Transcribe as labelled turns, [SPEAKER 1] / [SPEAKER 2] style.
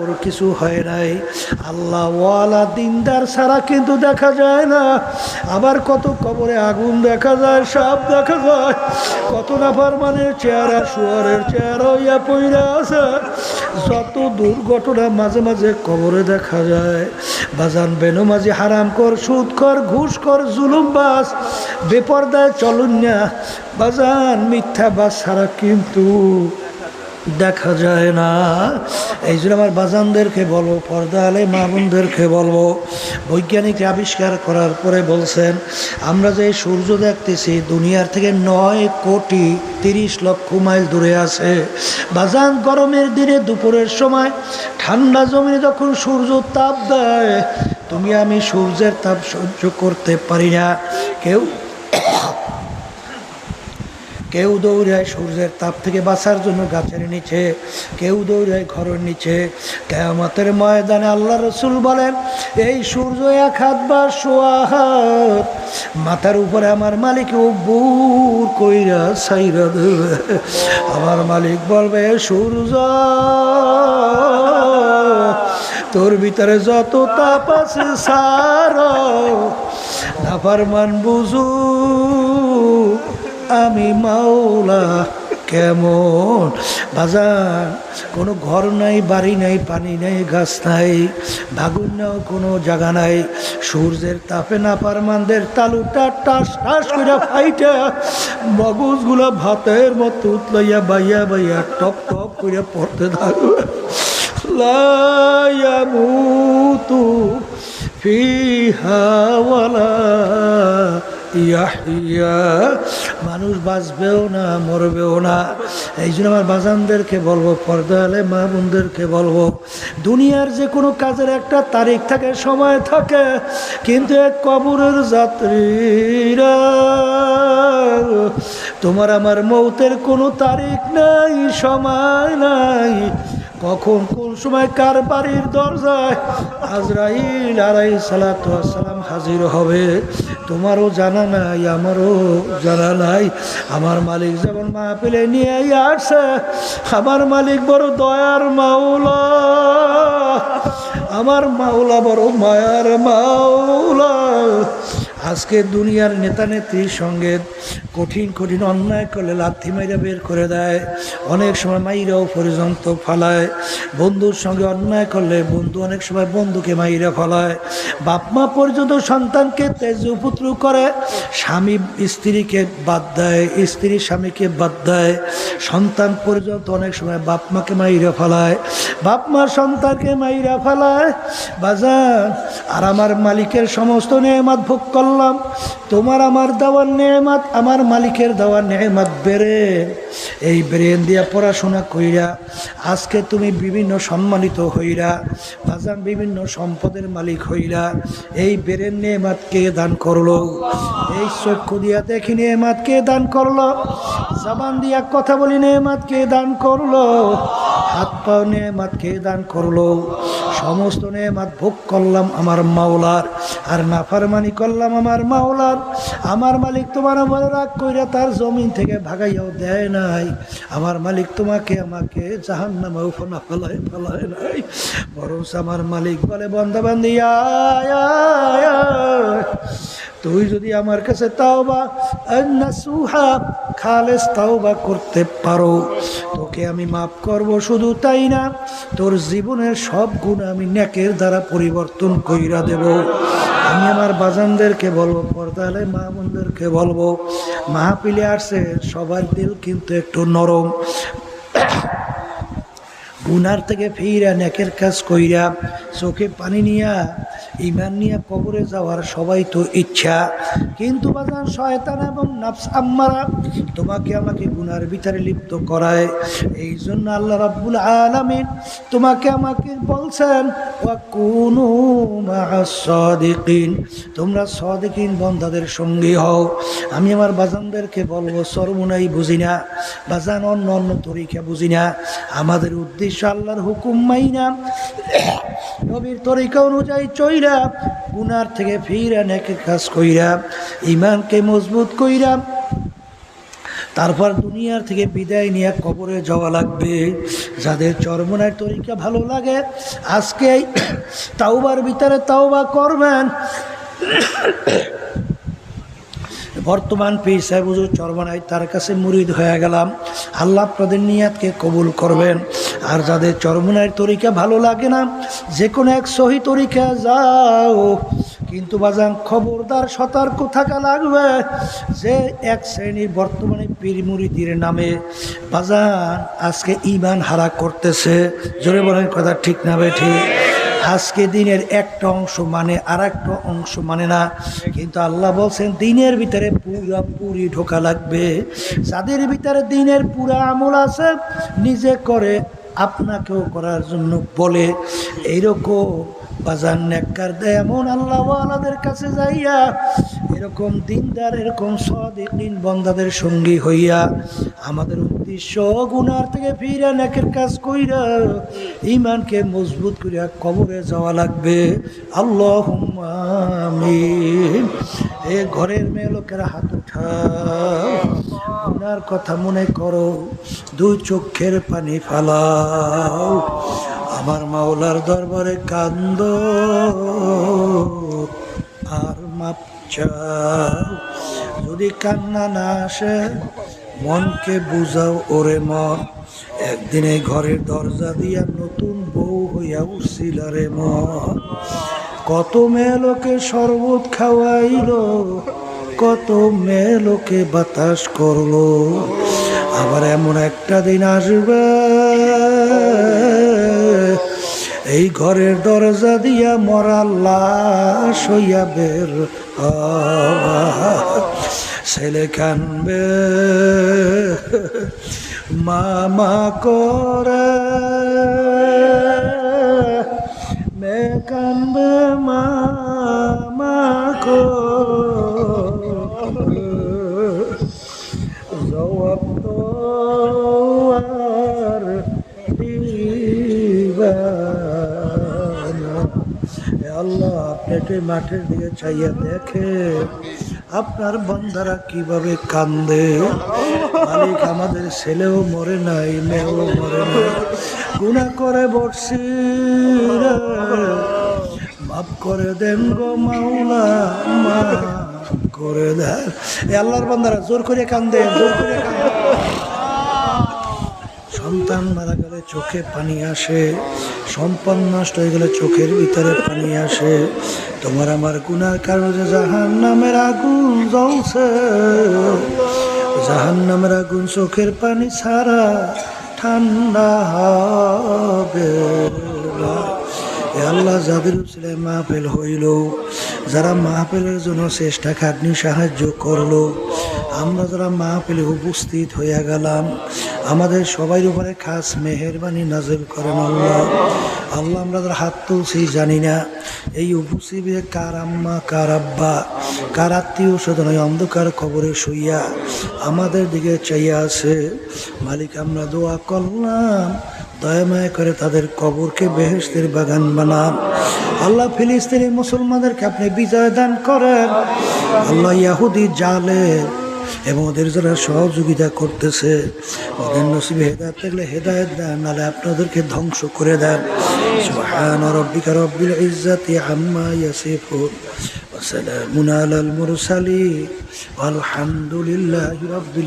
[SPEAKER 1] ওর কিছু হয় নাই। আল্লাহ ওয়ালা দিনদার ছাড়া কিন্তু দেখা যায় না। আবার কত কবরে আগুন দেখা যায়, সাপ দেখা যায়। কত নাফার মানে চেহারা, শুয়ারের চেহারা ইয়া পইরা আছে। যত দুর্ঘটনা মাঝে মাঝে কবরে দেখা যায়। বাজান বেনমাজি হারাম কর, সুদ কর, ঘুষ কর, জুলুম বাস, বেপর্দায় চলুন না। বাজান মিথ্যা বাস ছাড়া কিন্তু দেখা যায় না। এই জন্য আমার বাজানদেরকে বলব পর্দা আলে মা বোনদেরকে বলব বৈজ্ঞানিক আবিষ্কার করার পরে বলছেন, আমরা যে সূর্য দেখতেছি, দুনিয়ার থেকে নয় কোটি তিরিশ লক্ষ মাইল দূরে আছে। বাজান গরমের দিনে দুপুরের সময় ঠান্ডা জমিনে যখন সূর্য তাপ দেয়, তুমি আমি সূর্যের তাপ সহ্য করতে পারি না। কেউ কেউ দৌড়ায় সূর্যের তাপ থেকে বাঁচার জন্য গাছের নিচে, কেউ দৌড়ায় ঘরের নিচে। কেয়ামতের ময়দানে আল্লাহ রসুল বলেন, এই সূর্য এক হাত বা সোয়া হাত, মাথার উপরে আমার মালিক বুর কইরা সাইরা আমার মালিক বলবে, সূর্য, তোর ভিতরে যত তাপ আছে সার নাফার মান বুঝু আমি মাওলা, কেমন? বাজার, কোনো ঘর নাই, বাড়ি নাই, পানি নাই, গাছ নাই, ভাগুন নাও, কোনো জায়গা নাই। সূর্যের তাপে না পারমানদের তালুটা টাস টাস করে ফাইটা। মগজগুলো ভাতের মতো উতলাইয়া বাইয়া বাইয়া টপ টপ করে পড়তে থাকবে। লায়ামুতু ফিহা ওয়ালা ইয়াহিয়া মানুষ বাঁচবেও না, মরবেও না। এই জন্য আমার বাজানদেরকে বলব পর্দা হলে মা বোনদেরকে বলব, দুনিয়ার যে কোনো কাজের একটা তারিখ থাকে, সময় থাকে, কিন্তু এক কবরের যাত্রীরা, তোমার আমার মৌতের কোনো তারিখ নাই, সময় নাই। কখন কোন সময় কার বাড়ির দরজায় আজরাইল আলাই সালাতাম হাজির হবে? তোমারও জানা নাই, আমারও জানা নাই। আমার মালিক যেমন মা পেলে নিয়ে আসছে আমার মালিক বড় দয়ার মাওলা। আমার মাওলা বড় মায়ার মাওলা। আজকে দুনিয়ার নেতা নেত্রীর সঙ্গে কঠিন কঠিন অন্যায় করলে লাথি মাইরা বের করে দেয়। অনেক সময় মাইরাও পর্যন্ত ফালায়। বন্ধুর সঙ্গে অন্যায় করলে বন্ধু অনেক সময় বন্ধুকে মাইরা ফলায়। বাপ মা পর্যন্ত সন্তানকে তেজ তেজপুত্র করে, স্বামী স্ত্রীকে বাদ দেয়, স্ত্রী স্বামীকে বাদ দেয়। সন্তান পর্যন্ত অনেক সময় বাপ মাকে মাইরা ফেলায়। বাপ মা সন্তানকে মাইরা ফেলায়। বাজার আর আমার মালিকের সমস্ত নেমাত ভোগ করলাম তোমার আমার দেওয়ার নেমাত আমার মালিকের দেওয়ার নেমাত বেড়ে। এই ব্রেন দিয়া পড়াশোনা কইরা, আজকে তুমি বিভিন্ন সম্মানিত হইরা, বাজান বিভিন্ন সম্পদের মালিক হইরা, এই বেরেন নেমাত কে দান করল? এই চক্ষু দিয়া দেখি নেমাত কে দান করল? জবান দিয়া কথা বলি নেমাত কে দান করল? হাত পাও নেমাত কে দান করল। সমস্ত নেমাত ভোগ করলাম আমার মাওলার। আর নাফারমানি করলাম আমার মাওলার। আমার মালিক তোমার বলে রাগ কইরা তার জমিন থেকে ভাগাইয়াও দেয় নাই। আমার মালিক তোমাকে আমাকে জাহান নামেও ফোনা ফেলায় ফেলায় নাই। বরং আমার মালিক বলে আয়, আয়। তুই যদি আমার কাছে তাওবা সুহা খালেস তাওবা করতে পারো। তোকে আমি মাফ করব, শুধু তাই না, তোর জীবনের সব গুণ আমি নেকের দ্বারা পরিবর্তন কইরা দেব। আমি আমার বাজানদেরকে বলব, পর্দালে মা বোনদেরকে বলব মাহাপিলে আসছে সবার দিল কিন্তু একটু নরম। গুনার থেকে ফিরা নেকের কাজ কইরা, চোখে পানি নিয়া ইমান নিয়ে কবরে যাওয়ার সবাই তো ইচ্ছা। কিন্তু বাজান শয়তান এবং নাফস আম্মারা তোমাকে আমাকে গুনার ভিতরে লিপ্ত করায়। এই জন্য আল্লাহ রাব্বুল আলামিন তোমাকে আমাকে বলছেন সাদিকিন তোমরা সাদিকিন বন্দাদের সঙ্গী হও। আমি আমার বাজানদেরকে বলব সরমুনাই বুঝি না, বাজান অন্য অন্য তরিকা বুঝি না। আমাদের উদ্দেশ্য আল্লাহর হুকুম মাইনা। নবীর তরিকা অনুযায়ী চইরা গুনার থেকে ফিরা নেকের কাজ কইরা ইমানকে মজবুত কইরা, তারপর দুনিয়ার থেকে বিদায় নিয়ে কবরে যাওয়া লাগবে। যাদের চরমনার তরিকা ভালো লাগে আজকে তাওবার ভিতরে তাওবা করবেন। বর্তমান পীর সাহেব, হুজুর চরমানায় তার কাছে মুরিদ হয়ে গেলাম। আল্লাহ আপনাদের নিয়াতকে কবুল করবেন। আর যাদের চরমনায় তরিকা ভালো লাগে না যে কোনো এক সহি তরিকা যাও। কিন্তু বাজান, খবরদার, সতর্ক থাকা লাগবে যে এক শ্রেণির বর্তমানে পীর মুরিদির নামে। বাজান, আজকে ইমান হারা করতেছে। জোরে বলেন, কথা ঠিক না বে ঠিক? আজকে দিনের একটা অংশ মানে আর একটা অংশ মানে না। কিন্তু আল্লাহ বলছেন, দিনের ভিতরে পুরা পুরি ঢোকা লাগবে। যাদের ভিতরে দিনের পুরা আমল আছে, নিজে করে আপনাকেও করার জন্য বলে, এইরকম বাজার নেককার দেয় এমন আল্লাহ আলাদের কাছে যাইয়া, এরকম দিনদার, এরকম সদিন দিন বন্দাদের সঙ্গী হইয়া আমাদের উদ্দেশ্য গুনার থেকে ফিরা নেকের কাজ কইরা ইমানকে মজবুত করিয়া কবরে যাওয়া লাগবে। আল্লাহ এ ঘরের মেয়ে লোকেরা হাত উঠাও। গুনার কথা মনে করো, দুই চোখের পানি ফালাও, আমার মাওলার দরবারে কান্দ, আর মাপ যদি কান্না না আসে, মনকে বুঝাও ওরে মন। একদিন এই ঘরের দরজা দিয়া নতুন বউ হইয়া উঠছিল রে মন। কত মেয়ে লোকে শরবত খাওয়াইল কত মেয়ে লোকে বাতাস করল। আবার এমন একটা দিন আসবে। এই ঘরের দরজা দিয়া মরা লাশ হইয়া বের। ছেলে কানবে। মামা করে। আল্লাহ, আপনি একটু এই মাঠের দিকে চাইয়া দেখে আপনার বন্ধারা কীভাবে কান্দে। মালিক আমাদের ছেলেও মরে নাই, মেয়েও মরে নাই। গুণা করে বসছি রে। মাফ করে দেন গো মাওলা, মাফ করে দেন। আল্লাহর বান্দারা জোর করে কান্দে, জোর করে কান্দে। সন্তান মারা গেলে চোখে পানি আসে সম্পদ নষ্ট হয়ে গেলে চোখের ভিতরে পানি আসে। তোমার আমার গুনার কারণে জাহান নামের আগুন জ্বলছে জাহান নামের আগুন চোখের পানি ছাড়া ঠান্ডা হবে আল্লাহ যাদের ছেলে মাহফিল হইল, যারা মাহফিলের জন্য চেষ্টা খাটনি সাহায্য করল, আমরা যারা মাহফিলে উপস্থিত হইয়া গেলাম আমাদের সবাই উপরে খাস মেহরবানি নাজেল করেন আল্লাহ। আল্লাহ আমরা যারা হাত তুলছি, জানি না এই উপস্থিতে কার আম্মা, কার আব্বা, কার আত্মীয় স্বজন অন্ধকার খবরে শুইয়া আমাদের দিকে চাইয়া আছে। মালিক, আমরা দোয়া করলাম দয়াময় করে তাদের কবরকে বেহেস্তের বাগান বানান। আল্লাহ ফিলিস্তিনি মুসলমানদেরকে আপনি বিজয় দান করেন। আল্লাহ ইয়াহুদি জালে এবং ওদের যারা সহযোগিতা করতেছে, ওদের নসিবে হেদায়ত থাকলে হেদায়ত দেন, নাহলে আপনাদেরকে ধ্বংস করে দেন। সুবহান রব্বিকা রব্বিল ইজ্জাতি আম্মা ইয়াসিফুন ওয়া সালামুন আলাল মুরসালিন। আলহামদুলিল্লাহি রাব্বিল